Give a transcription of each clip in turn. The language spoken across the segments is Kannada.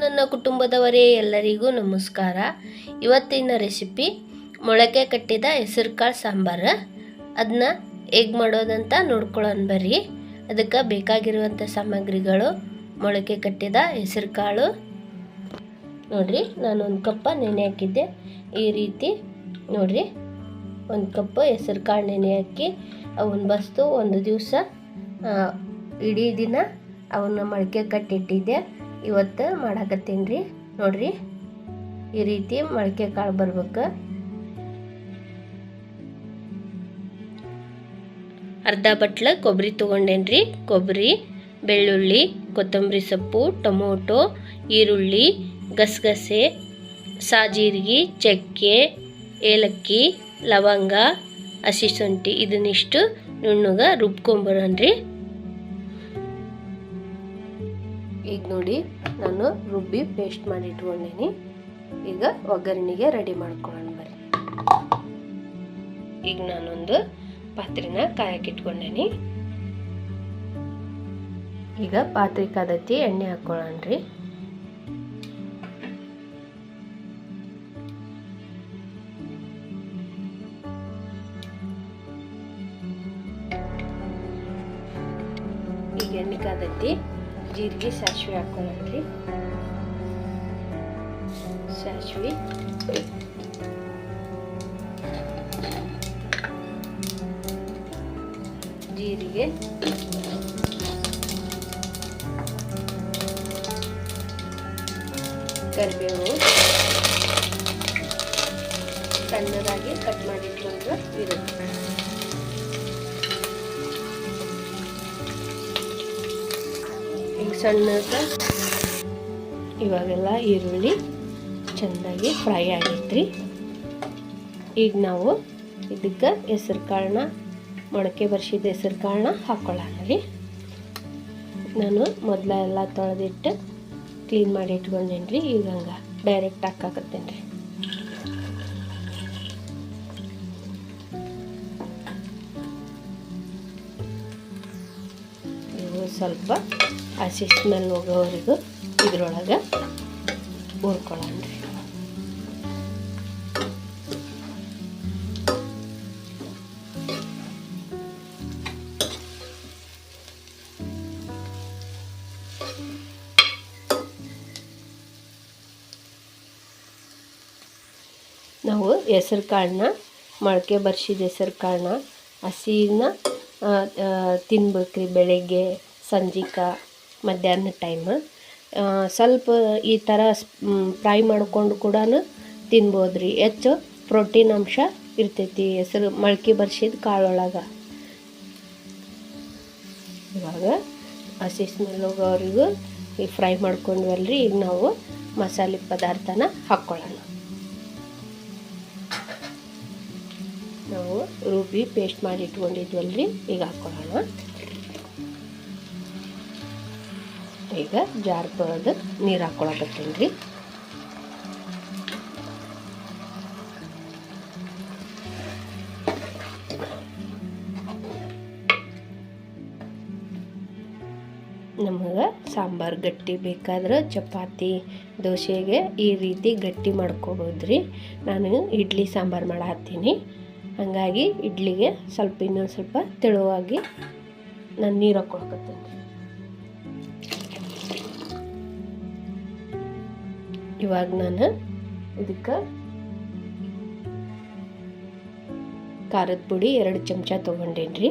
ನನ್ನ ಕುಟುಂಬದವರೇ ಎಲ್ಲರಿಗೂ ನಮಸ್ಕಾರ. ಇವತ್ತಿನ ರೆಸಿಪಿ ಮೊಳಕೆ ಕಟ್ಟಿದ ಹೆಸರುಕಾಳು ಸಾಂಬಾರು. ಅದನ್ನ ಹೇಗೆ ಮಾಡೋದಂತ ನೋಡ್ಕೊಳ್ಳೋಣ ಬರ್ರಿ. ಅದಕ್ಕೆ ಬೇಕಾಗಿರುವಂಥ ಸಾಮಗ್ರಿಗಳು, ಮೊಳಕೆ ಕಟ್ಟಿದ ಹೆಸರುಕಾಳು. ನೋಡ್ರಿ, ನಾನು ಒಂದು ಕಪ್ಪ ನೆನೆ ಹಾಕಿದ್ದೆ. ಈ ರೀತಿ ನೋಡ್ರಿ, ಒಂದು ಕಪ್ ಹೆಸರುಕಾಳು ನೆನೆ ಹಾಕಿ ಅವನ್ನ ಬಸ್ತು ಒಂದು ದಿವಸ ಇಡೀ ದಿನ ಅವನ್ನ ಮೊಳಕೆ ಕಟ್ಟಿಟ್ಟಿದ್ದೆ. ಇವತ್ತು ಮಾಡಾಕತ್ತೀನಿ ರೀ. ನೋಡ್ರಿ, ಈ ರೀತಿ ಮೊಳಕೆ ಕಾಳು ಬರ್ಬೇಕು. ಅರ್ಧ ಬಟ್ಲ ಕೊಬ್ಬರಿ ತೊಗೊಂಡೇನ್ರಿ ಕೊಬ್ಬರಿ, ಬೆಳ್ಳುಳ್ಳಿ, ಕೊತ್ತಂಬರಿ ಸೊಪ್ಪು, ಟೊಮೊಟೊ, ಈರುಳ್ಳಿ, ಗಸಗಸೆ, ಸಾಜೀರಿಗೆ, ಚಕ್ಕೆ, ಏಲಕ್ಕಿ, ಲವಂಗ, ಹಸಿ ಶುಂಠಿ, ಇದನ್ನಿಷ್ಟು ನುಣ್ಣಗೆ ರುಬ್ಕೊಂಬರೋಣ್ರಿ ಈಗ ನೋಡಿ ನಾನು ರುಬ್ಬಿ ಪೇಸ್ಟ್ ಮಾಡಿ ಈಗ ಒಗ್ಗರಣೆಗೆ ರೆಡಿ ಮಾಡ್ಕೊಳ್ಳೋಣ ಬರ್ರಿ. ಈಗ ನಾನೊಂದು ಪಾತ್ರೆನ ಕಾಯಕ್ಕೆ ಈಗ ಪಾತ್ರೆ ಕಾದತ್ತಿ ಎಣ್ಣೆ ಹಾಕ್ಕೊಳ್ಳೋಣ್ರಿ ಈಗ ಎಣ್ಣೆ ಕಾದತ್ತಿ ಜೀರಿಗೆ ಸಾಸಿವೆ ಹಾಕೊಳ್ಳೋಣ್ರಿ ಸಾಸಿವೆ. ಜೀರಿಗೆ. ಕರಿಬೇವು. ಸಣ್ಣದಾಗಿ ಕಟ್ ಮಾಡಿಟ್ಕೊಂಡು ಇರುತ್ತೆ ಈಗ ಸಣ್ಣದ. ಇವಾಗೆಲ್ಲ ಈರುಳ್ಳಿ ಚೆನ್ನಾಗಿ ಫ್ರೈ ಆಗೈತ್ರಿ. ಈಗ ನಾವು ಇದಕ್ಕೆ ಹೆಸರು ಕಾಳನ್ನ, ಮೊಳಕೆ ಬರ್ಸಿದ ಹೆಸರು ಕಾಳನ್ನ ಹಾಕ್ಕೊಳ್ಳೋಣ ರೀ. ನಾನು ಮೊದಲೆಲ್ಲ ತೊಳೆದಿಟ್ಟು ಕ್ಲೀನ್ ಮಾಡಿ ಇಟ್ಕೊಂಡೇನಿ ರೀ ಈಗ ಹಂಗೆ ಡೈರೆಕ್ಟ್ ಹಾಕಾಕತ್ತೇನೆ ರೀ ಸ್ವಲ್ಪ ಹಸಿ ಸ್ಮೆಲ್ ಹೋಗೋವರೆಗೂ ಇದ್ರೊಳಗೆ ಹುರ್ಕೊಳ್ಳೋಣ. ರೀ ನಾವು ಹೆಸರು ಕಾಳನ್ನ, ಮೊಳಕೆ ಬರ್ಸಿದ ಹೆಸರು ಕಾಳನ್ನ, ಹಸಿನ ತಿನ್ಬೇಕ್ರಿ ಬೆಳಗ್ಗೆ. ಸಂಜಿಕ ಮಧ್ಯಾಹ್ನ ಟೈಮ್ ಸ್ವಲ್ಪ ಈ ಥರ ಫ್ರೈ ಮಾಡಿಕೊಂಡು ಕೂಡ ತಿನ್ಬೋದು ರೀ ಹೆಚ್ಚು ಪ್ರೋಟೀನ್ ಅಂಶ ಇರ್ತೈತಿ. ಹೆಸರು ಮೊಳಕೆ ಬರ್ಸಿದ ಕಾಳೊಳಗೆ. ಇವಾಗ ಹಸಿ ಸ್ಮೆಲ್ ಈ ಫ್ರೈ ಮಾಡ್ಕೊಂಡ್ವಲ್ರಿ. ಈಗ ನಾವು ಮಸಾಲೆ ಪದಾರ್ಥನ ಹಾಕ್ಕೊಳ್ಳೋಣ ನಾವು ರುಬ್ಬಿ ಪೇಸ್ಟ್ ಮಾಡಿ ಇಟ್ಕೊಂಡಿದ್ವಲ್ರಿ. ಈಗ ಹಾಕ್ಕೊಳ್ಳೋಣ ಈಗ ಜಾರ್ ತೊಳೆದು ನೀರು ಹಾಕ್ಕೊಳಕತ್ತೀನಿ ರೀ. ನಮಗೆ ಸಾಂಬಾರು ಗಟ್ಟಿ ಬೇಕಾದ್ರೆ ಚಪಾತಿ, ದೋಸೆಗೆ ಈ ರೀತಿ ಗಟ್ಟಿ ಮಾಡ್ಕೋಬೋದು ರೀ ನಾನು ಇಡ್ಲಿ ಸಾಂಬಾರು ಮಾಡತ್ತೀನಿ ಹಾಗಾಗಿ ಇಡ್ಲಿಗೆ ಸ್ವಲ್ಪ ಇನ್ನೊಂದು ಸ್ವಲ್ಪ ತೆಳುವಾಗಿ ನಾನು ನೀರು ಹಾಕ್ಕೊಳಕತ್ತೀನಿ ಇವಾಗ ನಾನು ಇದಕ್ಕೆ ಖಾರದ ಪುಡಿ ಎರಡು ಚಮಚ ತೊಗೊಂಡೇನಿ ರೀ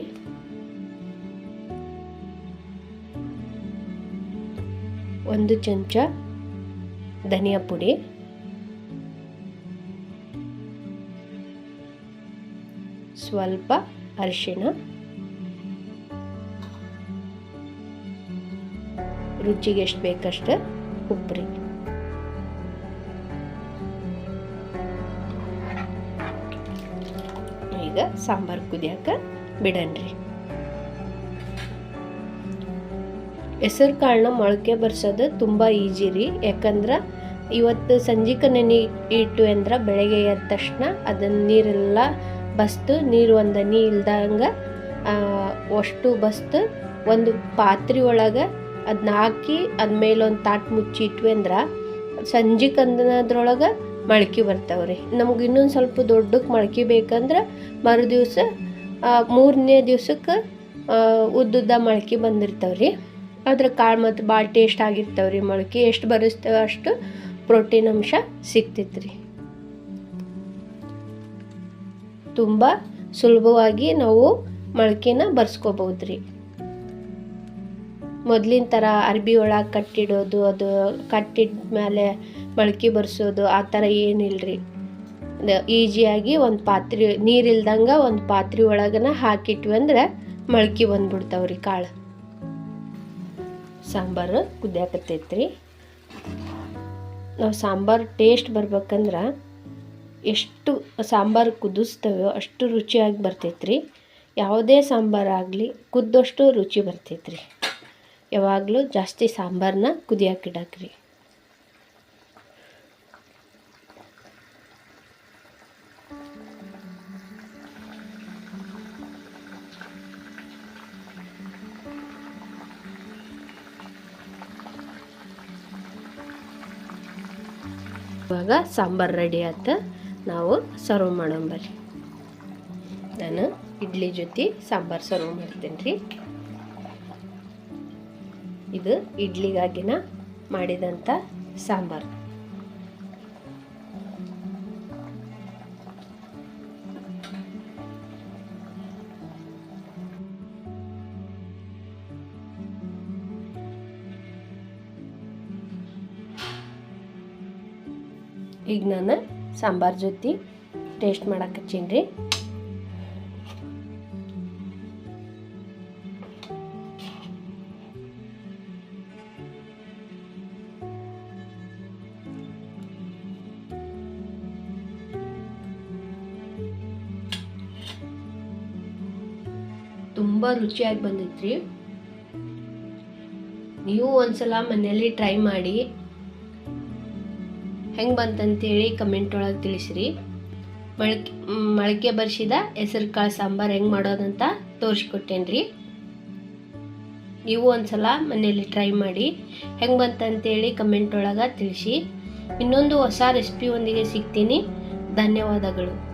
ಒಂದು ಚಮಚ ಧನಿಯಾ ಪುಡಿ. ಸ್ವಲ್ಪ ಅರಿಶಿಣ. ರುಚಿಗೆ ಎಷ್ಟು ಬೇಕಷ್ಟು ಉಪ್ಪು ಈಗ ಸಾಂಬಾರು ಕುದಿಯಾಕ ಬಿಡನ್ರಿ. ಹೆಸರು ಕಾಳನ್ನ ಮೊಳಕೆ ಬರ್ಸೋದು ತುಂಬ ಈಜಿ ರೀ. ಯಾಕಂದ್ರೆ ಇವತ್ತು ಸಂಜಿಕ ನೆನೆ ಇಟ್ಟು ಅಂದ್ರೆ ಬೆಳಗ್ಗೆ ಎದ್ದ ತಕ್ಷಣ ಅದನ್ನ ನೀರೆಲ್ಲ ಬಸ್ತು, ನೀರು ಒಂದು ನೀ ಇಲ್ದಂಗೆ ಅಷ್ಟು ಬಸ್ತು ಒಂದು ಪಾತ್ರೆ ಒಳಗೆ ಅದನ್ನ ಹಾಕಿ ಅದ್ಮೇಲೆ ಒಂದು ತಾಟ್ ಮುಚ್ಚಿ ಇಟ್ವಿ ಅಂದ್ರೆ ಸಂಜೆಗೆ ಅನ್ನೋದ್ರೊಳಗೆ ಮೊಳಕೆ ರೀ ನಮ್ಗೆ ಇನ್ನೊಂದು ಸ್ವಲ್ಪ ದೊಡ್ಡಕ್ಕೆ ಮೊಳಕೆ ಬೇಕಂದ್ರೆ ಮರು ದಿವಸ ಮೂರನೇ ದಿವ್ಸಕ್ಕೆ ಉದ್ದುದ್ದ ಮೊಳಕೆ ಬಂದಿರ್ತಾವ್ರಿ. ಅದ್ರ ಕಾಳು ಮತ್ತು ಭಾಳ ಟೇಸ್ಟ್ ಆಗಿರ್ತಾವ್ರಿ ಮೊಳಕೆ ಎಷ್ಟು ಬರಿಸ್ತೇವೆ ಅಷ್ಟು ಪ್ರೋಟೀನ್ ಅಂಶ ಸಿಗ್ತೈತ್ರಿ. ತುಂಬ ಸುಲಭವಾಗಿ ನಾವು ಮೊಳಕೆನ ಬರ್ಸ್ಕೋಬಹುದ್ರಿ. ಮೊದ್ಲಿನ ಥರ ಅರ್ಬಿ ಒಳಗೆ ಕಟ್ಟಿಡೋದು, ಅದು ಕಟ್ಟಿದ ಮೇಲೆ ಮೊಳಕೆ ಬರ್ಸೋದು, ಆ ಥರ ಏನಿಲ್ಲರಿ ಈಜಿಯಾಗಿ ಒಂದು ಪಾತ್ರೆ, ನೀರಿಲ್ದಂಗೆ ಒಂದು ಪಾತ್ರೆ ಒಳಗನ ಹಾಕಿಟ್ವಿ ಅಂದ್ರೆ ಮೊಳಕೆ ಬಂದ್ಬಿಡ್ತಾವ್ರಿ ಕಾಳು. ಸಾಂಬಾರು ಕುದಿಯಾಕತ್ತೈತ್ರಿ. ನಾವು ಸಾಂಬಾರು ಟೇಸ್ಟ್ ಬರ್ಬೇಕಂದ್ರೆ ಎಷ್ಟು ಸಾಂಬಾರು ಕುದಿಸ್ತೇವೋ ಅಷ್ಟು ರುಚಿಯಾಗಿ ಬರ್ತೈತ್ರಿ. ಯಾವುದೇ ಸಾಂಬಾರು ಆಗಲಿ ಕುದ್ದಷ್ಟು ರುಚಿ ಬರ್ತೈತ್ರಿ. ಯಾವಾಗಲೂ ಜಾಸ್ತಿ ಸಾಂಬಾರನ್ನ ಕುದಿಯಾಕಿಡಾಕ್ರಿ ಇವಾಗ ಸಾಂಬಾರು ರೆಡಿ ಆತ, ನಾವು ಸರ್ವ್ ಮಾಡೋಂಬರ್ರಿ ನಾನು ಇಡ್ಲಿ ಜೊತೆ ಸಾಂಬಾರು ಸರ್ವ್ ಮಾಡ್ತೀನಿ ರೀ ಇದು ಇಡ್ಲಿಗಾಗಿನ ಮಾಡಿದಂಥ ಸಾಂಬಾರು. ಈಗ ನಾನು ಸಾಂಬಾರ್ ಜೊತೆ ಟೇಸ್ಟ್ ಮಾಡಕ್ಕೆ ಹಚ್ಚೀನಿ ರೀ. ತುಂಬ ರುಚಿಯಾಗಿ ಬಂದಿತ್ರಿ. ನೀವು ಒಂದ್ಸಲ ಮನೆಯಲ್ಲಿ ಟ್ರೈ ಮಾಡಿ ಹೆಂಗೆ ಬಂತಂತೇಳಿ ಕಮೆಂಟ್ ಒಳಗೆ ತಿಳಿಸ್ರಿ. ಮೊಳಕೆ ಮೊಳಕೆ ಬರ್ಸಿದ ಹೆಸರು ಕಾಳು ಸಾಂಬಾರು ಹೆಂಗೆ ಮಾಡೋದಂತ ತೋರಿಸ್ಕೊಟ್ಟೇನ್ರಿ. ನೀವು ಒಂದ್ಸಲ ಮನೆಯಲ್ಲಿ ಟ್ರೈ ಮಾಡಿ ಹೆಂಗೆ ಬಂತಂತೇಳಿ ಕಮೆಂಟ್ ಒಳಗೆ ತಿಳಿಸಿ. ಇನ್ನೊಂದು ಹೊಸ ರೆಸಿಪಿ ಒಂದಿಗೆ ಸಿಗ್ತೀನಿ. ಧನ್ಯವಾದಗಳು.